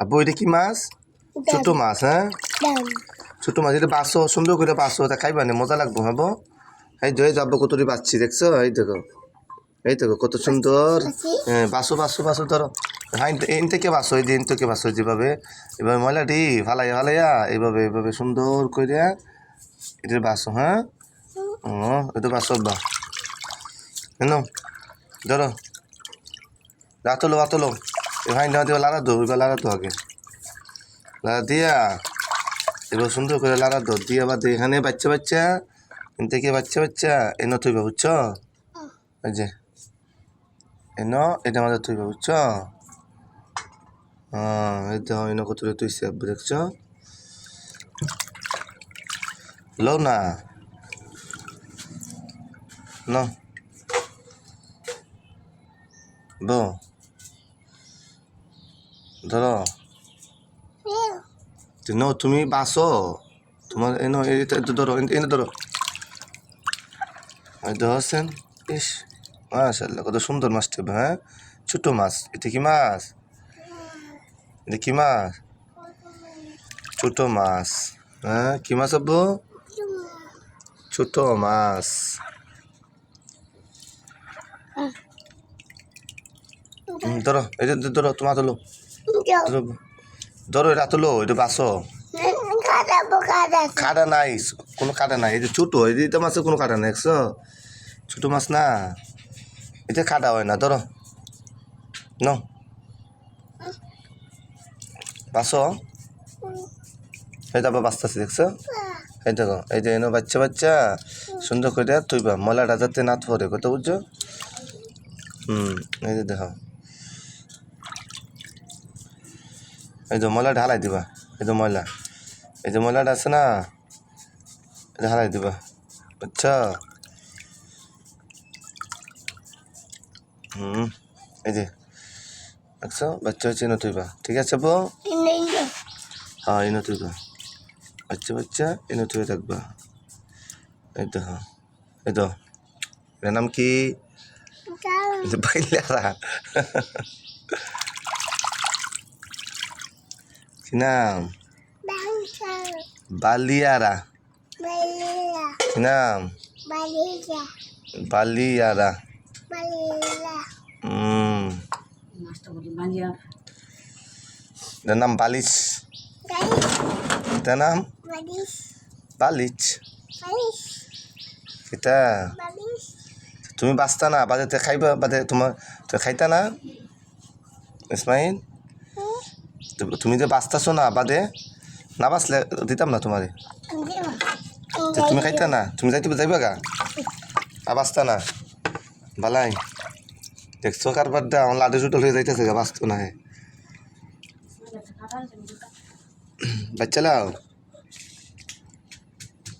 আব্বু এটা কি মাছ? ছোট মাছ হ্যাঁ? ছোট মাছ এটা বাসো সুন্দর করে বাসো তা খাইবা না মজা লাগবো হব এই এই যাব কতটি বাচ্ছি দেখছ? এই দেখো। এই দেখো কত সুন্দর। হ্যাঁ বাসো বাসো বাসো ধরো। হ্যাঁ এন থেকে বাসো এই যে এন থেকে বাসো যেভাবে এভাবে ময়লাটি ফালাইয়া ফালাইয়া এইভাবে এইভাবে সুন্দর করে এটার বাসো হ্যাঁ? ও এটা বাসো বা। কেন? ধরো। রাতলো রাতলো ভাই না দিবা লাড়া দো এবার লাড়া দো আগে। লাড়া দিয়া এবার সুন্দর করে লাড়া দো দিয়ে আবার এখানে বাচ্চা বাচ্চা এন থেকে বাচ্চা বাচ্চা এনে তুইবা বুঝছ? এই যে এন এটা আমাদের তুইবা বুঝছ? হ্যাঁ এই তো এনে তুই তুইছে দেখছ? লো না। ন। বো। ধরো। ন, তুমি বাসো তোমার এনো এটা এটা ধরো এনে এনে ধরো। ধরছেন ইস মাশাল্লাহ কত সুন্দর মাছটা হ্যাঁ? ছোট মাছ, এটা কি মাছ? এটা কি মাছ? ছোট মাছ হ্যাঁ? কি মাছ আব্বু? ছোট মাছ। ধরো এটা ধরো, তোমার ধরো ধরো এটা তোলো এটা বাসো। কাটা নাই কোনো কাটা নাই। এই যে ছোটো এই যে মাছের কোনো কাটা নাই দেখছ? ছোটো মাছ না এটা কাটা হয় না ধরো। ন বাসো। এই তারপর বাঁচতেছি দেখছ? এই দেখো এই যে এনো বাচ্চা বাচ্চা সুন্দর করে তুইবা ময়লাটা যাতে না পরে কত বুঝছ? হুম এই যে দেখো। এই যে ময়লা ঢালাই দিবা এই যে ময়লা। এই যে ময়লাটা আছে না হারাই দিবা আচ্ছা হুম এই যে দেখছ? বাচ্চা হচ্ছে তুইবা ঠিক আছে বো হ্যাঁ এনে তুইবা বাচ্চা বাচ্চা এনে তুই থাকবা। এই তো হ্যাঁ। এই তো এর নাম কি? বাইলারা। কি নাম? বালিয়ারা। কি নাম? বালিয়া বালিয়ারা। নাম বালিশ। এটার নাম? বালিচ এটা? তুমি বাঁচতা না বাজাতে খাইবা বাদে তোমার তুমি খাইতা না? ইসমাইল? তুমি যে বাঁচতেছো না বাদে, না বাঁচলে দিতাম না তোমারে। তুমি খাইতা না? তুমি যাইতে যাইবা গা? আর বাঁচতা না। বালাই, দেখছ কারবার দা আমার লাডু চুটল হয়ে যাইতেছে গা, বাঁচতো না হে। বাচ্চা লাও।